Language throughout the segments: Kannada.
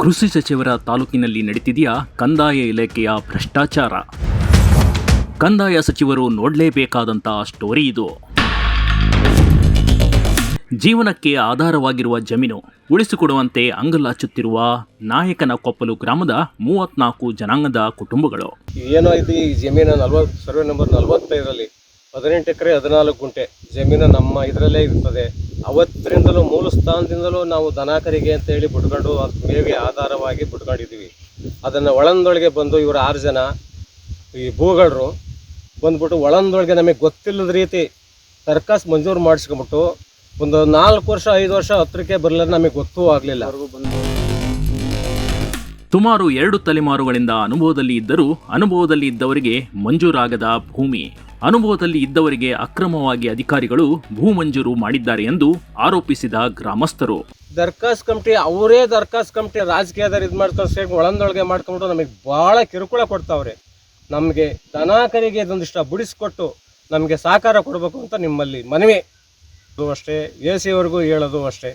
ಕೃಷಿ ಸಚಿವರ ತಾಲೂಕಿನಲ್ಲಿ ನಡೀತಿದೆಯಾ ಕಂದಾಯ ಇಲಾಖೆಯ ಭ್ರಷ್ಟಾಚಾರ? ಕಂದಾಯ ಸಚಿವರು ನೋಡಲೇಬೇಕಾದಂತಹ ಸ್ಟೋರಿ ಇದು. ಜೀವನಕ್ಕೆ ಆಧಾರವಾಗಿರುವ ಜಮೀನು ಉಳಿಸಿಕೊಡುವಂತೆ ಅಂಗಲಾಚುತ್ತಿರುವ ನಾಯಕನ ಕೊಪ್ಪಲು ಗ್ರಾಮದ ಮೂವತ್ನಾಲ್ಕು ಜನಾಂಗದ ಕುಟುಂಬಗಳು. ಏನೋ ಇದು ಈ ಜಮೀನು ನಲ್ವತ್ತು ಸರ್ವೆ ನಂಬರ್ ನಲವತ್ತೈದರಲ್ಲಿ ಹದಿನೆಂಟು ಎಕರೆ ಹದಿನಾಲ್ಕು ಗುಂಟೆ. ಜಮೀನು ನಮ್ಮ ಇದರಲ್ಲೇ ಇರ್ತದೆ. ಅವತ್ತರಿಂದಲೂ ಮೂಲ ಸ್ಥಾನದಿಂದಲೂ ನಾವು ದನಕರಿಗೆ ಅಂತ ಹೇಳಿ ಬಿಟ್ಕೊಂಡು ಅದು ಮೇವಿಗೆ ಆಧಾರವಾಗಿ ಬಿಟ್ಕೊಂಡಿದ್ದೀವಿ ಅದನ್ನು ಒಳಂದೊಳಗೆ ಬಂದು ಇವರು ಆರು ಜನ, ಈ ಭೂಗಳರು ಬಂದ್ಬಿಟ್ಟು ಒಳಂದೊಳಗೆ ನಮಗೆ ಗೊತ್ತಿಲ್ಲದ ರೀತಿ ಸರ್ಕಸ್ ಮಂಜೂರು ಮಾಡಿಸ್ಕೊಂಬಿಟ್ಟು ಒಂದು ನಾಲ್ಕು ವರ್ಷ, ಐದು ವರ್ಷ ಹತ್ರಕ್ಕೆ ಬರಲಿಲ್ಲ ನಮಗೆ ಗೊತ್ತೂ ಆಗಲಿಲ್ಲ. ಸುಮಾರು ಎರಡು ತಲೆಮಾರುಗಳಿಂದ ಅನುಭವದಲ್ಲಿ ಇದ್ದರೂ ಅನುಭವದಲ್ಲಿ ಇದ್ದವರಿಗೆ ಮಂಜೂರಾಗದ ಭೂಮಿ. ಅನುಭವದಲ್ಲಿ ಇದ್ದವರಿಗೆ ಅಕ್ರಮವಾಗಿ ಅಧಿಕಾರಿಗಳು ಭೂ ಮಂಜೂರು ಮಾಡಿದ್ದಾರೆ ಎಂದು ಆರೋಪಿಸಿದ ಗ್ರಾಮಸ್ಥರು. ದರ್ಖಾಸ್ ಕಮಿಟಿ, ಅವರೇ ದರ್ಖಾಸ್ ಕಮಿಟಿ ರಾಜಕೀಯದವ್ರು ಇದು ಮಾಡ್ಕೊಂಡು ಸೇರಿ ಒಳಂದೊಳಗೆ ಮಾಡ್ಕೊಂಡ್ಬಿಟ್ಟು ನಮಗೆ ಭಾಳ ಕಿರುಕುಳ ಕೊಡ್ತಾವ್ರೆ. ನಮಗೆ ದನಾಕರಿಗೆ ಇದೊಂದಿಷ್ಟ ಬಿಡಿಸ್ಕೊಟ್ಟು ನಮಗೆ ಸಹಕಾರ ಕೊಡಬೇಕು ಅಂತ ನಿಮ್ಮಲ್ಲಿ ಮನವಿ. ಅಷ್ಟೇ, ಎ ಸಿವರೆಗೂ ಹೇಳೋದು ಅಷ್ಟೇ.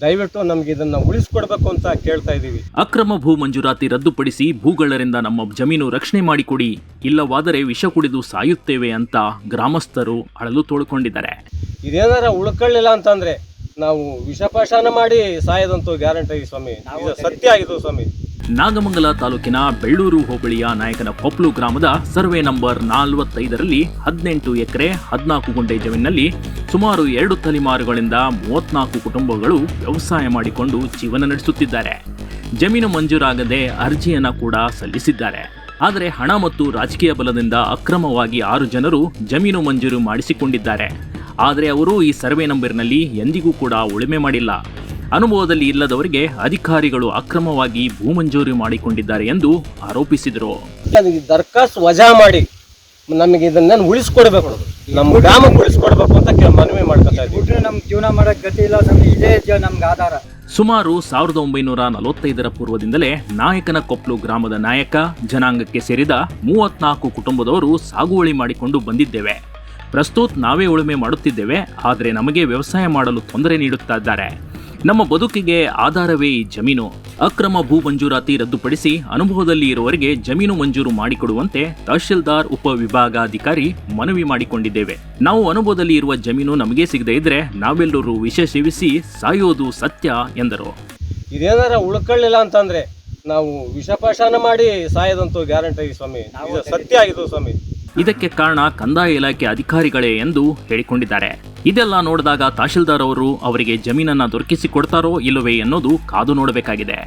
ದಯವಿಟ್ಟು ನಮ್ಗೆ ಇದನ್ನ ಉಳಿಸ್ಕೊಡ್ಬೇಕು ಅಂತ ಕೇಳ್ತಾ ಇದ್ದೀವಿ ಅಕ್ರಮ ಭೂ ಮಂಜೂರಾತಿ ರದ್ದುಪಡಿಸಿ ಭೂಗಳರಿಂದ ನಮ್ಮ ಜಮೀನು ರಕ್ಷಣೆ ಮಾಡಿಕೊಡಿ ಇಲ್ಲವಾದರೆ ವಿಷ ಕುಡಿದು ಸಾಯುತ್ತೇವೆ ಅಂತ ಗ್ರಾಮಸ್ಥರು ಅಳಲು ತೋಳ್ಕೊಂಡಿದ್ದಾರೆ. ಇದೇನಾರ ಉಳ್ಕೊಳ್ಳಿಲ್ಲ ಅಂತಂದ್ರೆ ನಾವು ವಿಷಪಾಶಾನ ಮಾಡಿ ಸಾಯದಂತೂ ಗ್ಯಾರಂಟಿ ಸ್ವಾಮಿ. ಇದು ಸತ್ಯ ಆಗಿದ್ದು ಸ್ವಾಮಿ. ನಾಗಮಂಗಲ ತಾಲೂಕಿನ ಬೆಳ್ಳೂರು ಹೋಬಳಿಯ ನಾಯಕನ ಕೊಪ್ಲು ಗ್ರಾಮದ ಸರ್ವೆ ನಂಬರ್ ನಾಲ್ವತ್ತೈದರಲ್ಲಿ ಹದಿನೆಂಟು ಎಕರೆ ಹದಿನಾಲ್ಕು ಗುಂಟೆ ಜಮೀನಿನಲ್ಲಿ ಸುಮಾರು ಎರಡು ತಲೆಮಾರುಗಳಿಂದ ಮೂವತ್ನಾಲ್ಕು ಕುಟುಂಬಗಳು ವ್ಯವಸಾಯ ಮಾಡಿಕೊಂಡು ಜೀವನ ನಡೆಸುತ್ತಿದ್ದಾರೆ. ಜಮೀನು ಮಂಜೂರಾಗದೆ ಅರ್ಜಿಯನ್ನು ಕೂಡ ಸಲ್ಲಿಸಿದ್ದಾರೆ. ಆದರೆ ಹಣ ಮತ್ತು ರಾಜಕೀಯ ಬಲದಿಂದ ಅಕ್ರಮವಾಗಿ ಆರು ಜನರು ಜಮೀನು ಮಂಜೂರು ಮಾಡಿಸಿಕೊಂಡಿದ್ದಾರೆ. ಆದರೆ ಅವರು ಈ ಸರ್ವೆ ನಂಬರ್ನಲ್ಲಿ ಎಂದಿಗೂ ಕೂಡ ಉಳುಮೆ ಮಾಡಿಲ್ಲ. ಅನುಭವದಲ್ಲಿ ಇಲ್ಲದವರಿಗೆ ಅಧಿಕಾರಿಗಳು ಅಕ್ರಮವಾಗಿ ಭೂ ಮಂಜೂರಿ ಮಾಡಿಕೊಂಡಿದ್ದಾರೆ ಎಂದು ಆರೋಪಿಸಿದರು. ನನಗೆ ದರ್ಖಾಸ್ತು ವಜಾ ಮಾಡಿ ನಮಗೆ ಇದನ್ನ ಉಳಿಸ್ಕೊಡ್ಬೇಕು ನಮ್ಮ ಗ್ರಾಮಕ್ಕೆ ಉಳಿಸ್ಕೊಡ್ಬೇಕು ಅಂತ ಕೆ- ಮನವಿ ಮಾಡ್ಕೊತಾ ಇದ್ದೀವಿ ನಮ್ಗೆ ಜೀವನ ಮಾಡಕ್ ಗತಿ ಇಲ್ಲ ಸ್ವಾಮಿ ಇದೇ ಜ- ನಮ್ಗೆ ಆಧಾರ. ಸುಮಾರು ಸಾವಿರದ ಒಂಬೈನೂರ ನಲವತ್ತೈದರ ಪೂರ್ವದಿಂದಲೇ ನಾಯಕನ ಕೊಪ್ಲು ಗ್ರಾಮದ ನಾಯಕ ಜನಾಂಗಕ್ಕೆ ಸೇರಿದ ಮೂವತ್ನಾಲ್ಕು ಕುಟುಂಬದವರು ಸಾಗುವಳಿ ಮಾಡಿಕೊಂಡು ಬಂದಿದ್ದೇವೆ. ಪ್ರಸ್ತುತ ನಾವೇ ಉಳುಮೆ ಮಾಡುತ್ತಿದ್ದೇವೆ ಆದರೆ ನಮಗೆ ವ್ಯವಸಾಯ ಮಾಡಲು ತೊಂದರೆ ನೀಡುತ್ತಾ ಇದ್ದಾರೆ. ನಮ್ಮ ಬದುಕಿಗೆ ಆಧಾರವೇ ಈ ಜಮೀನು. ಅಕ್ರಮ ಭೂ ಮಂಜೂರಾತಿ ರದ್ದುಪಡಿಸಿ ಅನುಭವದಲ್ಲಿ ಇರುವವರಿಗೆ ಜಮೀನು ಮಂಜೂರು ಮಾಡಿಕೊಡುವಂತೆ ತಹಶೀಲ್ದಾರ್ ಉಪವಿಭಾಗಾಧಿಕಾರಿ ಮನವಿ ಮಾಡಿಕೊಂಡಿದ್ದೇವೆ. ನಾವು ಅನುಭವದಲ್ಲಿ ಇರುವ ಜಮೀನು ನಮಗೆ ಸಿಗದೇ ಇದ್ರೆ ನಾವೆಲ್ಲರೂ ವಿಷ ಸೇವಿಸಿ ಸಾಯೋದು ಸತ್ಯ ಎಂದರು. ಇದೇನಾರ ಉಳ್ಕೊಳ್ಳಿಲ್ಲ ಅಂತಂದ್ರೆ ನಾವು ವಿಷಪಾಶಾನ ಮಾಡಿ ಸಾಯದಂತ ಗ್ಯಾರಂಟಿ ಸ್ವಾಮಿ. ಸತ್ಯ ಆಗಿದೆ ಸ್ವಾಮಿ. ಇದಕ್ಕೆ ಕಾರಣ ಕಂದಾಯ ಇಲಾಖೆ ಅಧಿಕಾರಿಗಳೇ ಎಂದು ಹೇಳಿಕೊಂಡಿದ್ದಾರೆ. ಇದೆಲ್ಲ ನೋಡಿದಾಗ ತಹಶೀಲ್ದಾರ್ ಅವರು ಅವರಿಗೆ ಜಮೀನನ್ನ ದೊರಕಿಸಿ ಕೊಡ್ತಾರೋ ಇಲ್ಲವೇ ಅನ್ನೋದು ಕಾದು ನೋಡಬೇಕಾಗಿದೆ.